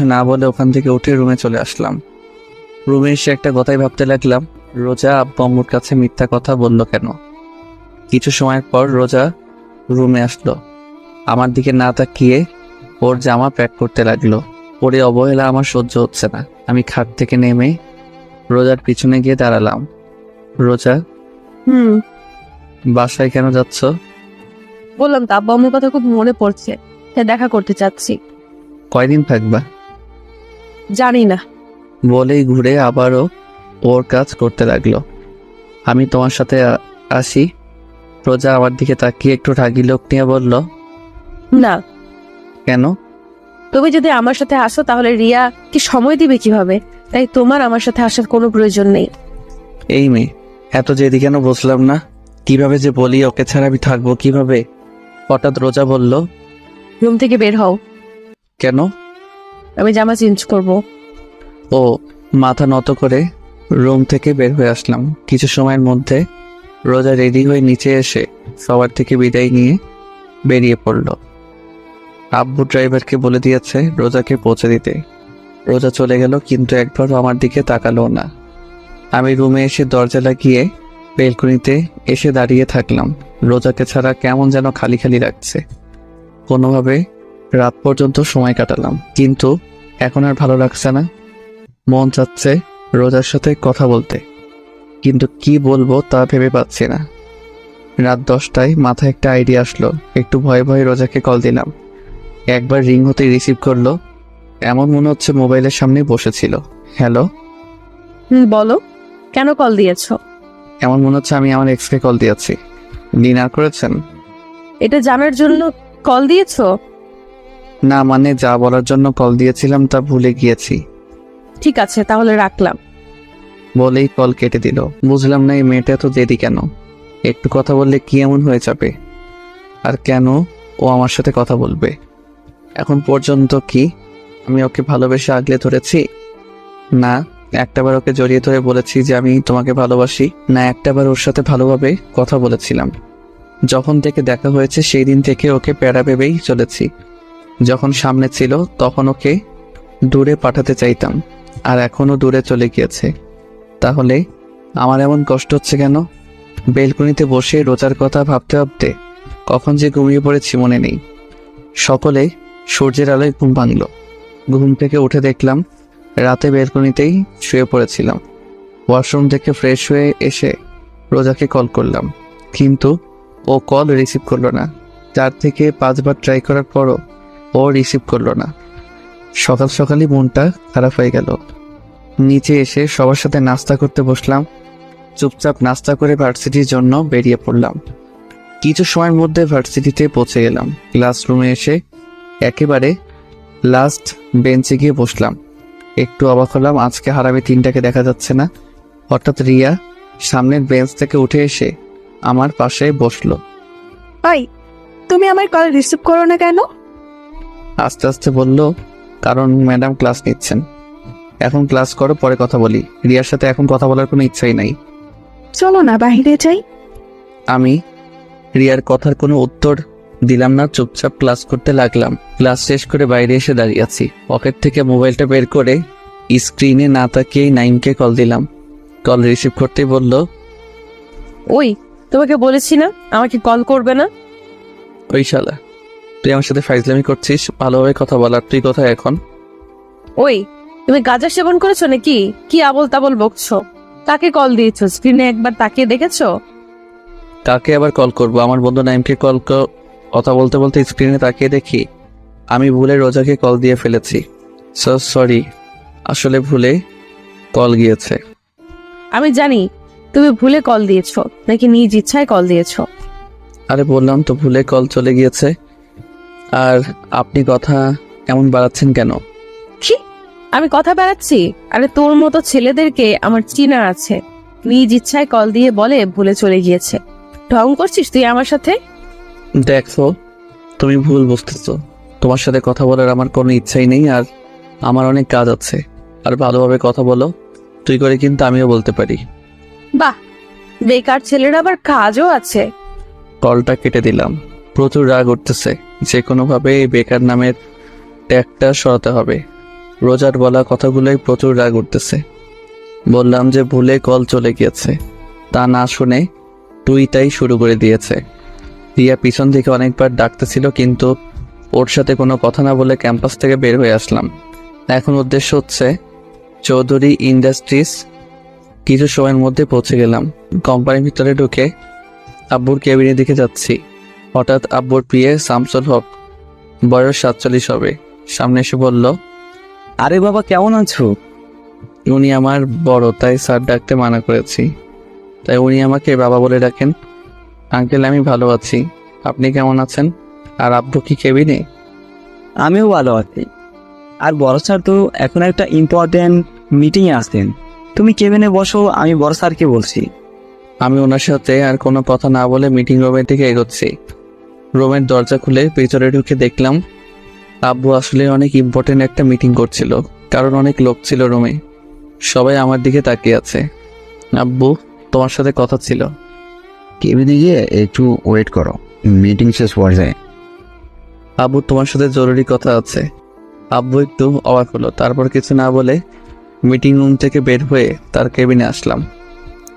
না বলে ওখান থেকে উঠে রুমে চলে আসলাম। রুমে এসে একটা কথাই ভাবতে লাগলাম রোজা আব্বু আম্মুর কাছে মিথ্যা কথা বলল কেন? কিছু সময়ের পর রোজা রুমে আসলো। আমার দিকে না তাকিয়ে ওর জামা প্যাক করতে লাগল। ওরে অবহেলা আমার সহ্য হচ্ছে না। আমি খাট থেকে নেমে রোজার পিছনে গিয়ে দাঁড়ালাম। রোজা হুম। বাসায় কেন যাচ্ছ? বললাম তো আব্বা আম্মুর কথা খুব মনে পড়ছে তাই দেখা করতে চাচ্ছি। কয়দিন থাকবা? জানি না। বলেই ঘুরে আবারও ওর কাজ করতে লাগল। আমি তোমার সাথে আ- আসি। রোজা আমার দিকে তাকিয়ে একটু রাগি লোক নিয়ে বলল না। কেন? তুমি যদি আমার সাথে আসো তাহলে রিয়া কি সময় দিবে কীভাবে? তাই তোমার আমার সাথে আসার কোনো প্রয়োজন নেই। এই মেয়ে এত জেদি কেন বসলাম না? কীভাবে যে বলি ওকে ছাড়া আমি থাকব কীভাবে? হঠাৎ রোজা বলল রুম থেকে বের হও। কেন? আমি জামা চেঞ্জ করব। ও, মাথা নত করে রুম থেকে বের হয়ে আসলাম। কিছু সময়ের মধ্যে রোজা রেডি হয়ে নিচে এসে সবার থেকে বিদায় নিয়ে বেরিয়ে পড়ল। আব্বু ড্রাইভারকে বলে দিয়েছে রোজাকে পৌঁছে দিতে। রোজা চলে গেল, কিন্তু একবারও আমার দিকে তাকালো না। আমি রুমে এসে দরজা লাগিয়ে বেলকনিতে এসে দাঁড়িয়ে থাকলাম। রোজাকে ছাড়া কেমন যেন খালি খালি লাগছে। কোনোভাবে রাত পর্যন্ত সময় কাটালাম কিন্তু এখন আর ভালো লাগছে না। মন চাচ্ছে রোজার সাথে কথা বলতে কিন্তু কি বলব তা ভেবে পাচ্ছি না। রাত দশটায় মাথায় একটা আইডিয়া আসলো একটু ভয়ে ভয়ে রোজাকে কল দিলাম। একবার রিং হতে রিসিভ করল এমন মনে হচ্ছে মোবাইলের সামনে বসেছিল। হ্যালো হুম বলো। কেন কল দিয়েছ? এমন মনে হচ্ছে আমি আমার এক্সকে কল দিয়েছি। ডিনার করেছেন? এটা জানার জন্য কল দিয়েছ? না মানে যা বলার জন্য কল দিয়েছিলাম তা ভুলে গিয়েছি। ঠিক আছে তাহলে রাখলাম। বলেই কল কেটে দিল। বুঝলাম না এই মেয়েটা এত দেরি কেন? একটু কথা বললে কি এমন হয়ে যাবে? আর কেন ও আমার সাথে কথা বলবে? এখন পর্যন্ত কি আমি ওকে ভালোবেসে আগলে ধরেছি? না একটাবার ওকে জড়িয়ে ধরে বলেছি যে আমি তোমাকে ভালোবাসি। না একটাবার ওর সাথে ভালোভাবে কথা বলেছিলাম। যখন থেকে দেখা হয়েছে সেই দিন থেকে ওকে প্যারা ভেবেই চলেছি। যখন সামনে ছিল, তখন ওকে দূরে পাঠাতে চাইতাম, আর এখনও দূরে চলে গিয়েছে। তাহলে আমার এমন কষ্ট হচ্ছে কেন? বেলকনিতে বসে রোজার কথা ভাবতে ভাবতে কখন যে ঘুমিয়ে পড়েছি মনে নেই। সকলে সূর্যের আলোয় ঘুম ভাঙল। ঘুম থেকে উঠে দেখলাম, রাতে বেলকনিতেই শুয়ে পড়েছিলাম। ওয়াশরুম থেকে ফ্রেশ হয়ে এসে রোজাকে কল করলাম। কিন্তু ও কল রিসিভ করল না। চার থেকে পাঁচবার ট্রাই করার পরও ও রিসিভ করল না। সকাল সকালই মনটা খারাপ হয়ে গেল। নিচে এসে সবার সাথে নাস্তা করতে বসলাম। চুপচাপ নাস্তা করে ভার্সিটির জন্য বেরিয়ে পড়লাম। কিছু সময়ের মধ্যে ভার্সিটিতে পৌঁছে গেলাম। ক্লাসরুমে এসে একেবারে লাস্ট বেঞ্চে গিয়ে বসলাম। একটু অবাক হলাম, আজকে হারাবে তিনটাকে দেখা যাচ্ছে না। হঠাৎ রিয়া সামনের বেঞ্চ থেকে উঠে এসে আমার পাশে বসল। ভাই তুমি আমার কল রিসিভ করো না কেন? আস্তে আস্তে বলল কারণ ম্যাডাম ক্লাস নিচ্ছেন। এখন ক্লাস করো পরে কথা বলি। রিয়ার সাথে এখন কথা বলার কোনো ইচ্ছাই নাই। চলো না বাহিরে যাই। আমি রিয়ার কথার কোনো উত্তর দিলাম না চুপচাপ ক্লাস করতে লাগলাম। ক্লাস শেষ করে বাইরে এসে দাঁড়িয়ে আছি। পকেট থেকে মোবাইলটা বের করে স্ক্রিনে না তাকিয়েই নাইমকে কল দিলাম। কল রিসিভ করতেই বলল ওই তোমাকে বলেছি না আমাকে কল করবে না? ওই শালা। তুই আমার সাথে ফাইজলামি করছিস ভালোভাবে কথা বলার তুই কোথায় এখন? ওই তুমি গাঁজা সেবন করেছ নাকি? কি আবল তাবল বকছো? তাকে কল দিয়েছ? স্ক্রিনে একবার তাকিয়ে দেখেছ? কাকে আবার কল করব? আমার বন্ধু নাইমকে কল কথা বলতে বলতে স্ক্রিনে তাকিয়ে দেখি আমি ভুলে রোজাকে কল দিয়ে ফেলেছি। সো সরি আসলে ভুলে কল গিয়েছে। আমি জানি তুমি ভুলে কল দিয়েছ নাকি নিজ ইচ্ছায় কল দিয়েছ? আরে বললাম তো ভুলে কল চলে গিয়েছে। আর আপনি কথা এমন বাড়াচ্ছেন কেন? কি আমি কথা বেড়াচ্ছি। আরে তোর মতো ছেলেদেরকে আমার চিনা আছে। নিজ ইচ্ছায় কল দিয়ে বলে ভুলে চলে গিয়েছে। ঢং করছিস তুই আমার সাথে? দেখো তুমি ভুল বুঝতেছো। তোমার সাথে কথা বলার আমার কোনো ইচ্ছাই নেই আর আমার অনেক কাজ আছে। আর ভালোভাবে কথা বলো তুই করে কিন্তু আমিও বলতে পারি। বাহ বেকার ছেলের আবার কাজও আছে। কলটা কেটে দিলাম। প্রচুর রাগ উঠতেছে। যে কোনোভাবে এই বেকার নামের ট্যাগটা সরাতে হবে। রোজার বলা কথাগুলোই প্রচুর রাগ উঠতেছে। বললাম যে ভুলে কল চলে গিয়েছে। তা না শুনে টুইটাই শুরু করে দিয়েছে। রিয়া পিছন থেকে অনেকবার ডাকতেছিল, কিন্তু ওর সাথে কোনো কথা না বলে ক্যাম্পাস থেকে বের হয়ে আসলাম। এখন উদ্দেশ্য হচ্ছে চৌধুরী ইন্ডাস্ট্রিজ কিছু সময়ের মধ্যে পৌঁছে গেলাম। কোম্পানির ভিতরে ঢুকে আব্বুর কেবিনের দিকে যাচ্ছি। হঠাৎ আব্বুর প্রিয়ে শামসুল হক বয়স সাতচল্লিশ হবে। সামনে এসে বলল আরে বাবা কেমন আছো? উনি আমার বড় তাই স্যার ডাকতে মানা করেছি। তাই উনি আমাকে বাবা বলে ডাকেন আঙ্কেল আমি ভালো আছি। আপনি কেমন আছেন? আর আব্বু কি কেবিনে? আমিও ভালো আছি। আর বড় স্যার তো এখন একটা ইম্পর্টেন্ট মিটিংয়ে আসতেন তুমি কেবিনে বসো আমি বড় স্যারকে বলছি। আমি ওনার সাথে আর কোনো কথা না বলে মিটিং রুমের দিকে এগোচ্ছি। রুমের দরজা খুলে ভিতরে ঢুকে দেখলাম আব্বু আসলে অনেক ইম্পর্টেন্ট একটা মিটিং করছিল কারণ অনেক লোক ছিল রুমে সবাই আমার দিকে তাকিয়ে আছে। আব্বু তোমার সাথে কথা ছিল। কেবিনে গিয়ে একটু ওয়েট করো মিটিং শেষ পর্যায়ে আব্বু তোমার সাথে জরুরি কথা আছে। আব্বু একটু অবাক হলো তারপর কিছু না বলে মিটিং রুম থেকে বের হয়ে তার কেবিনে আসলাম।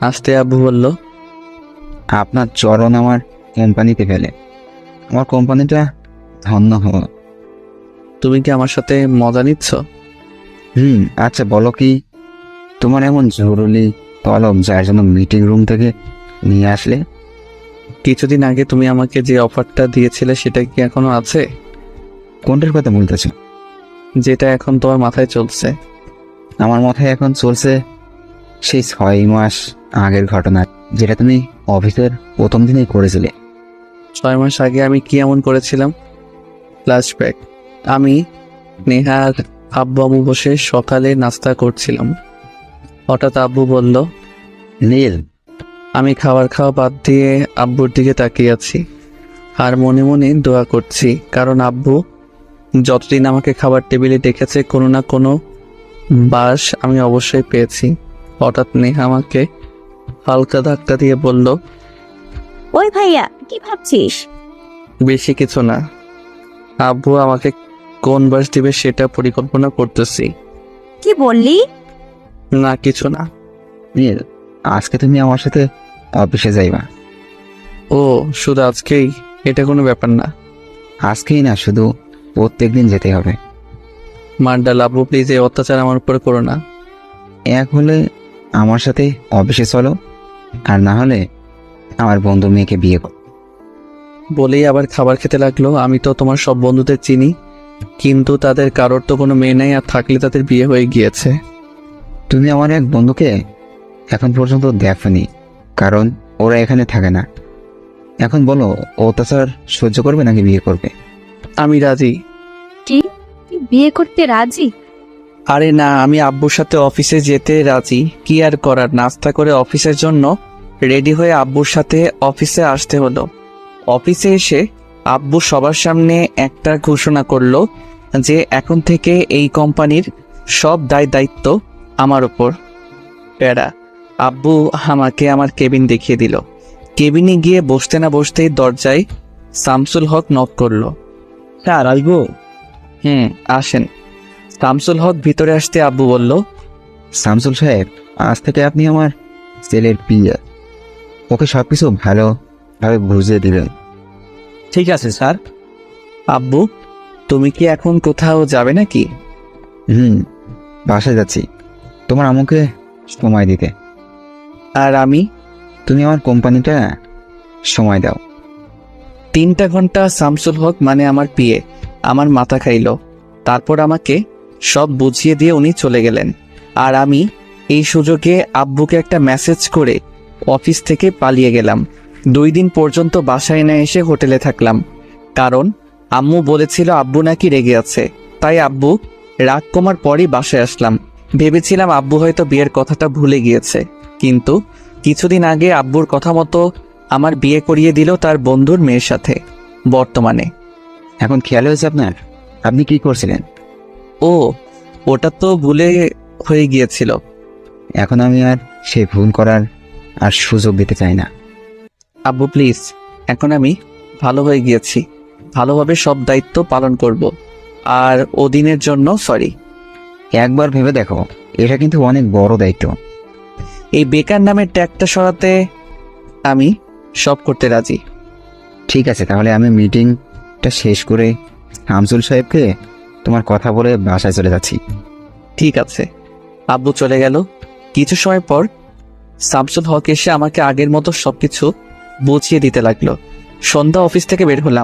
আসতে আব্বু বলল আপনার চরণ আমার কোম্পানিতে ফেলে। আমার কোম্পানিটা ধন্য হলো। তুমি কি আমার সাথে মজা নিচ্ছ? হুম আচ্ছা বলো কি? তোমার এমন জরুরি তলব যার জন্য মিটিং রুম থেকে নিয়ে আসলে? কিছুদিন আগে তুমি আমাকে যে অফারটা দিয়েছিলে সেটা কি এখনও আছে? কোনটার কথা বলতেছো? যেটা এখন তোমার মাথায় চলছে। আমার মাথায় এখন চলছে সেই ছয় মাস আগের ঘটনা যেটা তুমি অফিসের প্রথম দিনেই করেছিলে। ছয় মাস আগে আমি কি এমন করেছিলাম? ফ্ল্যাশব্যাক আমি নেহার আব্বু আম্মু বসে সকালে নাস্তা করছিলাম। হঠাৎ আব্বু বলল নীল। আমি খাবার খাওয়া বাদ দিয়ে আব্বুর দিকে তাকিয়ে আছি আর মনে মনে দোয়া করছি কারণ আব্বু যতদিন আমাকে খাবার টেবিলে ডেকেছে কোনো না কোনো বাস আমি অবশ্যই পেয়েছি। হঠাৎ নেহা আমাকে হালকা ধাক্কা দিয়ে বলল ওই ভাইয়া কি ভাবছিস? বেশি কিছু না। আব্বু আমাকে কোন বাস দিবে সেটা পরিকল্পনা করতেছি। কি বললি? না কিছু না। নীল আজকে তুমি আমার সাথে অফিসে যাইবা। ও শুধু আজকেই? এটা কোনো ব্যাপার না। আজকেই না শুধু প্রত্যেক দিন যেতে হবে। মার্ডাল আব্বু প্লিজ এই অত্যাচার আমার উপর করো না। এক হলে আমার সাথে অফিসে চলো আর না হলে আমার বন্ধু মেয়েকে বিয়ে কর। বলেই আবার খাবার খেতে লাগল। আমি তো তোমার সব বন্ধুদের চিনি কিন্তু তাদের কারোর তো কোনো মেয়ে নেই আর থাকলে তাদের বিয়ে হয়ে গিয়েছে। তুমি আমার এক বন্ধুকে এখন পর্যন্ত দেখনি কারণ ওরা এখানে থাকে না। এখন বলো অত্যাচার সহ্য করবে নাকি বিয়ে করবে? আমি রাজি। তুই বিয়ে করতে রাজি? আরে না আমি আব্বুর সাথে অফিসে যেতে রাজি। কি আর করার নাস্তা করে অফিসের জন্য রেডি হয়ে আব্বুর সাথে অফিসে আসতে হলো। অফিসে এসে আব্বু সবার সামনে একটা ঘোষণা করল যে এখন থেকে এই কোম্পানির সব দায় দায়িত্ব আমার ওপর প্যারা আব্বু আমাকে আমার কেবিন দেখিয়ে দিল। কেবিনে গিয়ে বসতে না বসতেই দরজায় শামসুল হক নক করল। স্যার, আসব? হুম, আসেন। শামসুল হক ভিতরে আসতে আব্বু বলল শামসুল সাহেব, আজ থেকে আপনি আমার ছেলের বিয়ে ওকে সব কিছু ভালোভাবে বুঝিয়ে দিলেন ঠিক আছে স্যার। আব্বু তুমি কি এখন কোথাও যাবে নাকি? হুম বাসায় যাচ্ছি। তোমার আমাকে সময় দিতে। আর আমি? তুমি আমার কোম্পানিটা সময় দাও। তিনটা ঘণ্টা শামসুল হক মানে আমার পিয়ে। আমার মাথা খাইলো। তারপর আমাকে সব বুঝিয়ে দিয়ে উনি চলে গেলেন। আর আমি এই সুযোগে আব্বুকে একটা মেসেজ করে অফিস থেকে পালিয়ে গেলাম। দুই দিন পর্যন্ত বাসায় না এসে হোটেলে থাকলাম। কারণ আম্মু বলেছিল আব্বু নাকি রেগে আছে। তাই আব্বু রাগ কমার পরই বাসায় আসলাম। ভেবেছিলাম আব্বু হয়তো বিয়ের কথাটা ভুলে গিয়েছে। কিন্তু কিছুদিন আগে আব্বুর কথা মতো আমার বিয়ে করিয়ে দিল তার বন্ধুর মেয়ের সাথে বর্তমানে। এখন খেয়াল হয়েছে আপনার? আপনি কি করছিলেন? ও ওটা তো ভুলে হয়ে গিয়েছিল। এখন আমি আর সে ভুল করার আর সুযোগ দিতে চাই না। আব্বু প্লিজ এখন আমি ভালো হয়ে গিয়েছি। ভালোভাবে সব দায়িত্ব পালন করব। আর ওদিনের জন্য সরি একবার ভেবে দেখো, এটা কিন্তু অনেক বড় দায়িত্ব। এই বেকার নামের ট্যাগটা সরাতে আমি সব করতে রাজি। ঠিক আছে, তাহলে আমি মিটিংটা শেষ করে শামসুল সাহেবকে তোমার কথা বলে বাসায় চলে যাচ্ছি। ঠিক আছে। আব্বু চলে গেল। কিছু সময় পর শামসুল হক এসে আমাকে আগের মতো সবকিছু বুঝিয়ে দিতে লাগল। সন্ধ্যা অফিস থেকে বের হলাম।